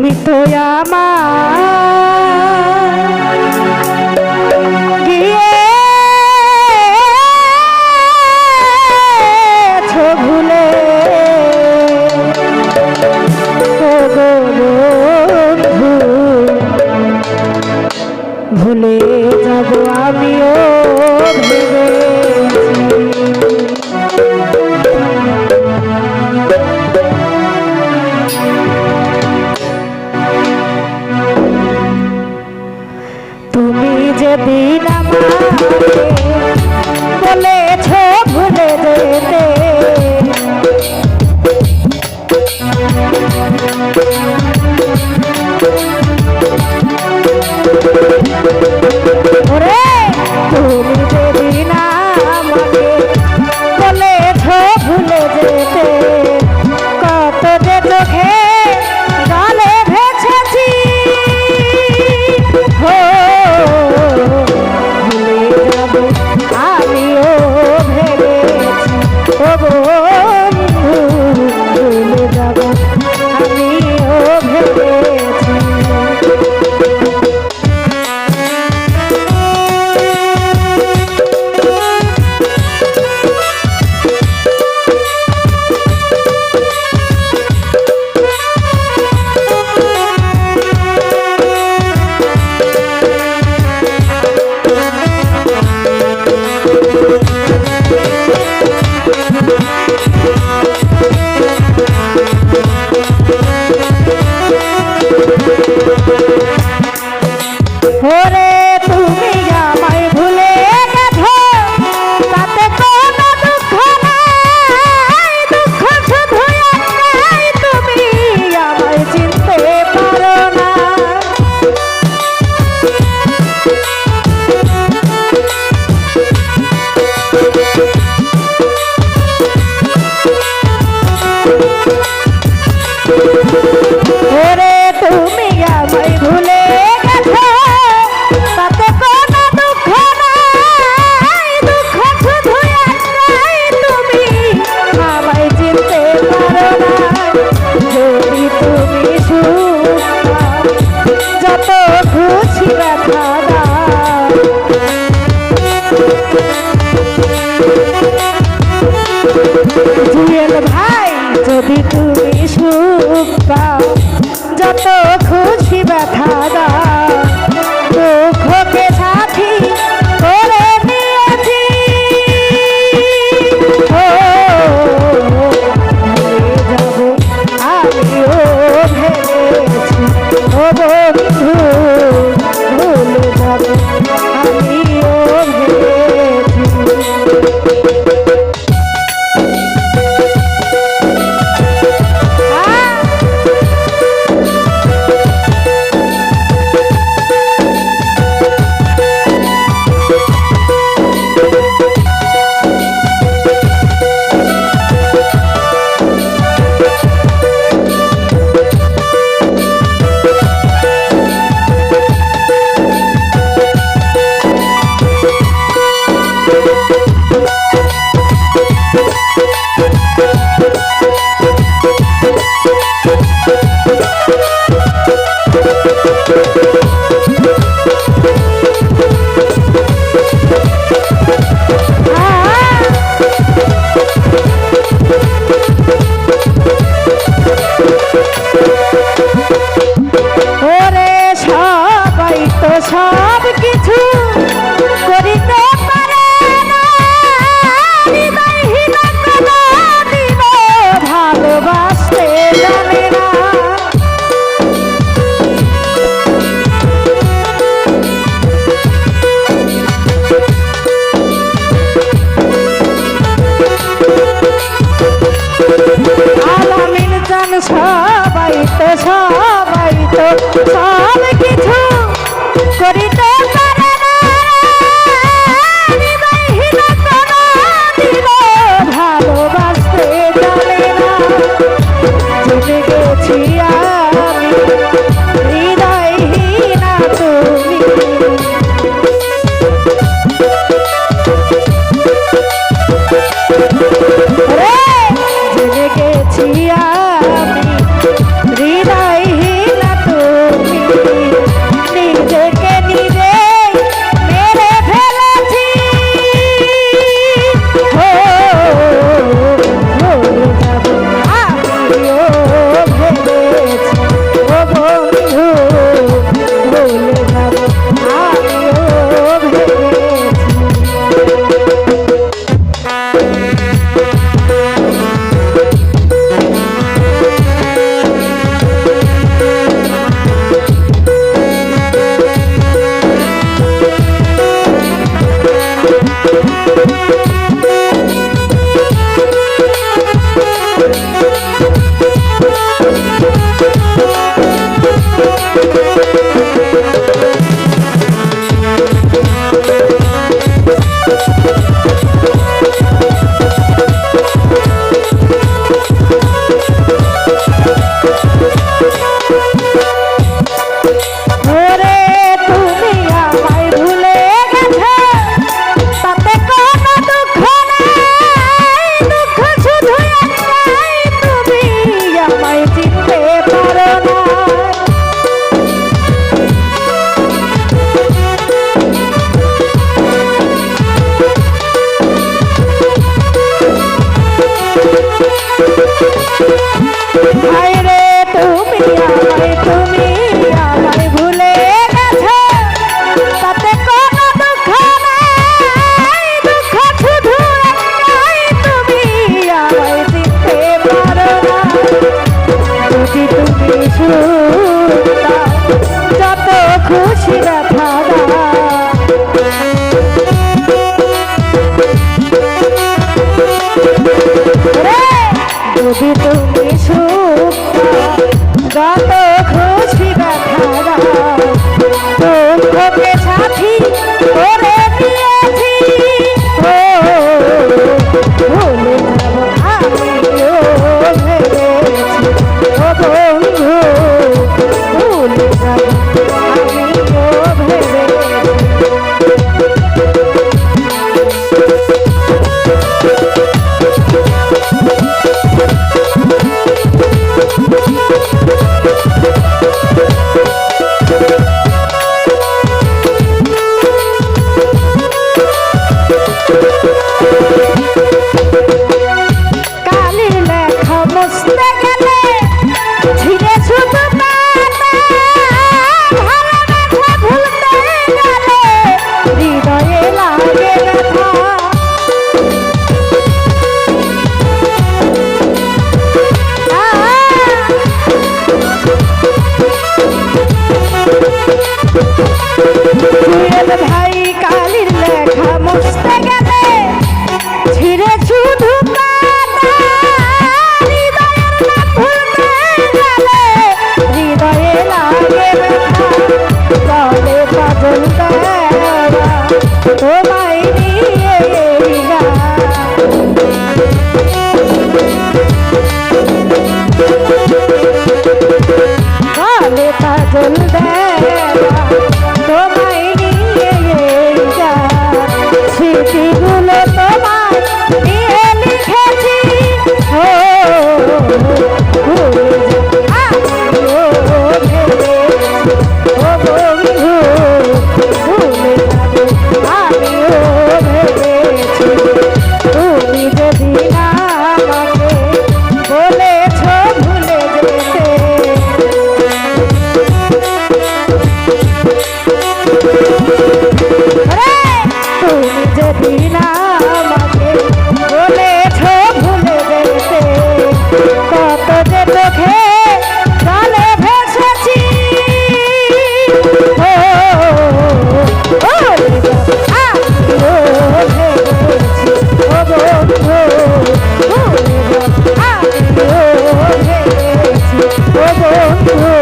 তুমি তো আমার গিয়ে ভুলে। ভুলে আমিও। যত খুঁজি ব্যথা দা যত খুশি ব্যথা তুইয়ের ভাই কালির লেখা মুছতে গেলে ছিঁড়ে শুধু হৃদয়ে লাগে তোমায় নিয়ে Oh.